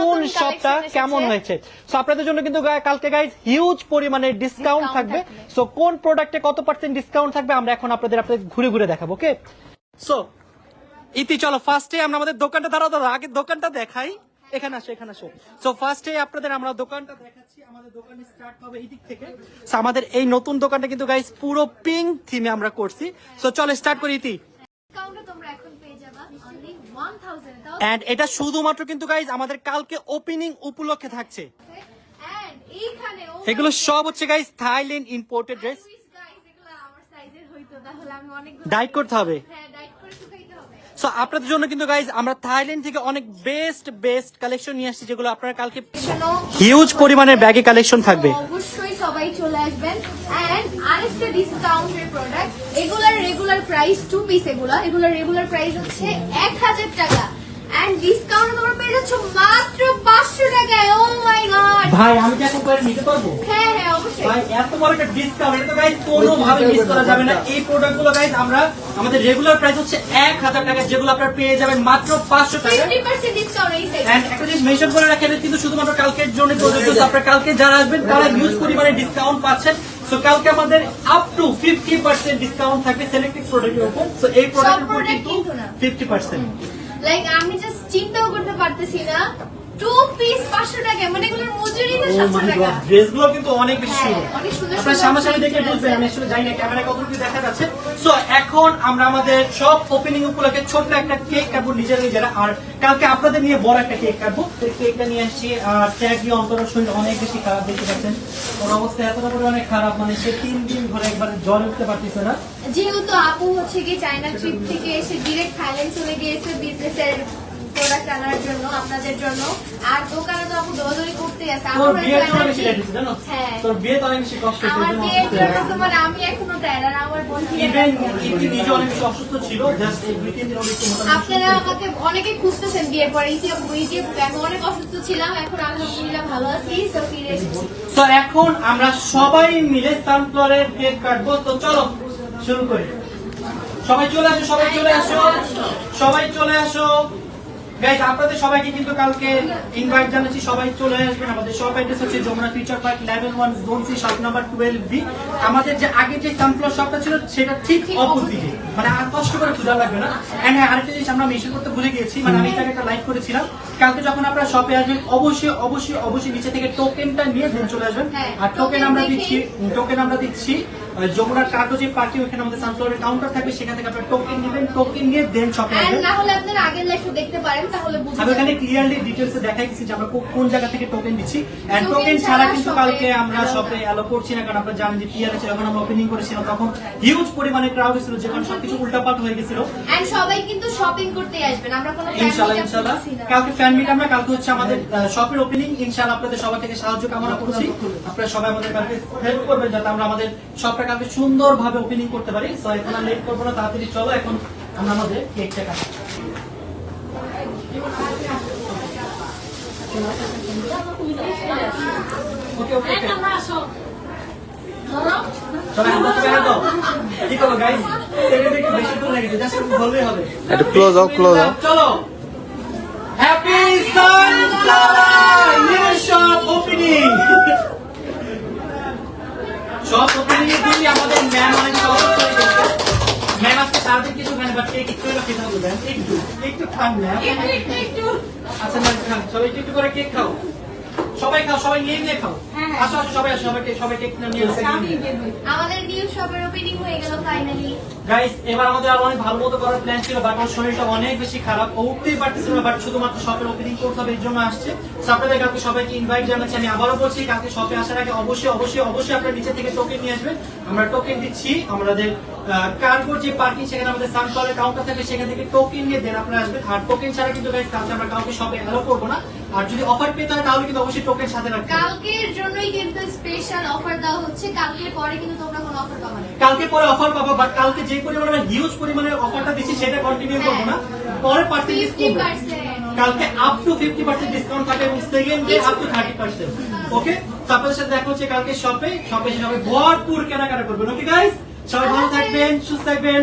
কোন শপটা কেমন হয়েছে? সো আপনাদের জন্য কিন্তু কালকে গাইজ হিউজ পরিমাণে ডিসকাউন্ট থাকবে। সো কোন প্রোডাক্টে কত পার্সেন্ট ডিসকাউন্ট থাকবে আমরা এখন আপনাদের আপনাদের ঘুরে ঘুরে দেখাবো ওকে সো ইতি চলো ফার্স্টে আমরা আমাদের দোকানটা দাঁড়াও দাঁড়াও আগে দোকানটা দেখাই। এখানে আসো এখানে আসো। সো ফার্স্টে আপনাদের আমরা দোকানটা দেখাচ্ছি। আমাদের দোকানে স্টার্ট হবে এই দিক থেকে। So, আমাদের এই নতুন দোকানটা কিন্তু গাইজ পুরো পিঙ্ক থিমে আমরা করছি। সো চলো স্টার্ট করি ইতি ডিসকাউন্টে তোমরা এখন পেয়ে যাবা অনলি 1000 তাও এন্ড এটা শুধুমাত্র কিন্তু গাইজ আমাদের কালকে ওপেনিং উপলক্ষে থাকছে। এগুলো সব হচ্ছে guys Thailand imported dress guys ডাইট করতে হবে। সো আপনাদের জন্য কিন্তু গাইজ আমরা থাইল্যান্ড থেকে অনেক বেস্ট বেস্ট কালেকশন নিয়ে আসছি যেগুলো আপনারা কালকে হিউজ পরিমাণে ব্যাগে কালেকশন থাকবে। অবশ্যই সবাই চলে আসবেন। অ্যান্ড আরেকটা ডিসকাউন্টের প্রোডাক্ট এগুলার রেগুলার প্রাইস টু পিস এগুলা, এগুলার রেগুলার প্রাইস হচ্ছে এক হাজার টাকা। এন্ড ডিসকাউন্ট তোমরা পেয়ে যাচ্ছ মাত্র পাঁচশো টাকায়। ও মাই গড ভাই আমি কি এখন করে নিতে পারব? হ্যাঁ হ্যাঁ অবশ্যই। ভাই এত বড় একটা ডিসকাউন্ট এটা তো গাইজ কোনোভাবে মিস করা যাবে না। এই প্রোডাক্টগুলো গাইজ আমরা আমাদের রেগুলার প্রাইস হচ্ছে এক হাজার টাকা যেগুলো আপনারা পেয়ে যাবেন মাত্র পাঁচশো টাকা। ফিফটি পার্সেন্ট ডিসকাউন্ট এই সাইড And একটা জিনিস মেনশন করে রাখেন কিন্তু শুধুমাত্র কালকের জন্য প্রযোজ্য আপনারা কালকে যারা আসবেন তারা হিউজ পরিমাণে ডিসকাউন্ট পাচ্ছেন। সো কালকে আমাদের up to fifty percent discount থাকবে সিলেক্টেড প্রোডাক্টের উপর। সো এই প্রোডাক্টের উপর কিন্তু। ফিফটি পার্সেন্ট লাইক আমি জাস্ট চিন্তাও করতে পারতেছি না। টু পিস পাঁচশো টাকা মানে এগুলোর মজুরি তো সাতশো টাকা। ড্রেসগুলো কিন্তু অনেক বেশি হ্যাঁ, সুন্দর। আপনার সামনাসামনি দেখে বুঝবেন আমি আসলে জানি না ক্যামেরা কতটুকু দেখা যাচ্ছে। সো এখন আমরা আমাদের সব ওপেনিং উপলক্ষে ছোট্ট একটা কেক কাটবো, নিজেরা নিজেরা। আর কালকে আপনাদের নিয়ে বড় একটা কেক কাটবো। কেকটা নিয়ে আসছি, আর ট্যাগ অন্তর শরীর অনেক বেশি খারাপ দেখতে পাচ্ছেন। ওর অবস্থা এতটা অনেক খারাপ মানে সে তিন দিন ধরে একবার জ্বর উঠতে পারতেছে না। যেহেতু আপু হচ্ছে কি চায়না ট্রিপ থেকে এসে ডিরেক্ট থাইল্যান্ড চলে গিয়েছে বিজনেসের প্রোডাক্ট আনার জন্য আপনাদের জন্য। আর দোকানে তো আপু দৌড়াদৌড়ি করতে আছে। আমার জানো? হ্যাঁ। বিয়ে তো অনেক বেশি কষ্ট আমার বিয়ের জন্য হয়ে গেছে। আমি এখনও টায়ার আমার বোন ঠিক ইভেন আছে। নিজে অনেক বেশি অসুস্থ ছিল জাস্ট দুই আপনারা আমাকে অনেকে খুঁজতেছেন বিয়ের পরে ইতি আপু ইতি আপু আমি অনেক অসুস্থ ছিলাম এখন আলহামদুলিল্লাহ ভালো আছি তো ফিরে এসেছি। তো এখন আমরা সবাই মিলে সানফ্লাওয়ারের কেক কাটবো তো চলো শুরু করি। সবাই চলে আসো সবাই চলে আসো। সবাই চলে আসো। গাইজ আপনাদের সবাইকে কিন্তু কালকে ইনভাইট জানাচ্ছি। সবাই চলে আসবেন। আমাদের শপ অ্যাড্রেস হচ্ছে Jamuna Future Park level one zone C shop number twelve B আমাদের যে আগে যে সানফ্লাওয়ার শপটা ছিল সেটা ঠিক অপোজিটে মানে আর কষ্ট করে খোঁজা লাগবে না। এন্ড হ্যাঁ আরেকটা জিনিস আমরা মেনশন করতে ভুলে গিয়েছি। মানে আমি এটাকে একটা লাইভ করেছিলাম। কালকে যখন আপনারা শপে আসবেন অবশ্যই অবশ্যই অবশ্যই নিচে থেকে টোকেনটা নিয়ে চলে আসবেন। হ্যাঁ, আর টোকেন আমরা দিচ্ছি টোকেন আমরা দিচ্ছি। যমুনার কার্ডো যে পার্টি ওখানে আমাদের সানফ্লাওয়ারের কাউন্টার থাকবে সেখান থেকে আপনারা টোকেন নেবেন টোকেন নিয়ে দেন শপে আসবেন। না হলে আপনারা আগের লাইফও দেখতে পারেন তাহলে বুঝতে আমি ওখানে ক্লিয়ারলি ডিটেলসে দেখাই দিচ্ছি যে আমরা কোন জায়গা থেকে টোকেন দিচ্ছি এন্ড টোকেন ছাড়া কিন্তু কালকে আমরা শপে অ্যালো করছি না কারণ আপনারা জানেন যে পিয়ারে ছিল যখন আমরা ওপেনিং করেছিলাম তখন হিউজ পরিমাণে ক্রাউড ছিল যেখানে সবকিছু উল্টাপাল্টা হয়ে গেছিল। And সবাই কিন্তু শপিং করতে আসবেন আমরা কোনো ইনশাআল্লাহ ইনশাআল্লাহ কালকে ফ্যান মিট আমরা কালকে হচ্ছে আমাদের শপের ওপেনিং ইনশাআল্লাহ আপনাদের সবার থেকে সাহায্য কামনা করছি। আপনারা সবাই আমাদের কালকে হেল্প করবেন যাতে আমরা আমাদের শপটা কালকে সুন্দরভাবে ওপেনিং করতে পারি। সো এখন আর লেট করব না তাড়াতাড়ি চলো এখন আমরা আমাদের কেকটা কাটি ওকে ওকে একটু ক্লোজ ক্লোজ চলো। হ্যাপি সানফ্লাওয়ার ওপেনিং এর দিনই আমাদের ম্যাম অনেক সহজ করে দিয়েছে। ম্যাম আজকে সারাদিন কিছু খানে বাট কেক একটু খেতে হবে ম্যাম একটু একটু খান ম্যাম আচ্ছা ম্যাম খান। সবাই একটু করে কেক খাও। সবাই খাও সবাই নিয়ে নিয়ে খাও। আসো আসো সবাই আসো সবাই সবাই কেক নিয়ে আসো। আমাদের নিউ শপের ওপেনিং হয়ে গেল ফাইনালি গাইস এবার আমাদের আরও অনেক ভালো মতো করার প্ল্যান ছিল বাট আমার শরীরটা অনেক বেশি খারাপ। ও উঠতেই পারতেছিল না বাট শুধুমাত্র শপের ওপেনিং করতে হবে এর জন্য আসছে। আপনাদের কালকে সবাইকে ইনভাইট জানাচ্ছি আমি আবারও বলছি কালকে শপে আসার আগে অবশ্যই অবশ্যই অবশ্যই আপনার নিচে থেকে টোকেন নিয়ে আসবেন। আমরা টোকেন দিচ্ছি আমাদের কার্গোর যে পার্কিং সেখানে আমাদের সানফ্লাওয়ারের কাউন্টার থাকে সেখান থেকে টোকেন নিয়ে দেন আপনারা আসবেন। আর টোকেন ছাড়া কিন্তু গাইস কালকে আমরা কাউকে শপে অ্যালো করব না। আর যদি অফার পেতে হয় তাহলে কিন্তু অবশ্যই টোকেন সাথে রাখবেন কালকের জন্যই কিন্তু স্পেশাল অফার দেওয়া হচ্ছে কালকের পরে কিন্তু তোমরা কোনো অফার পাবে না। কালকে পরে অফার পাবো বাট কালকে যে পরিমাণে হিউজ পরিমাণে অফারটা দিচ্ছি সেটা কন্টিনিউ করব না। পরে পার্সেন্টেজ কালকে up to fifty percent discount থাকবে এবং second day up to thirty percent okay তো আপনাদের সাথে দেখা হচ্ছে কালকে শপে শপে সবাই ভরপুর কেনাকাটা করবেন ওকে গাইস সবাই ভালো থাকবেন সুস্থ থাকবেন।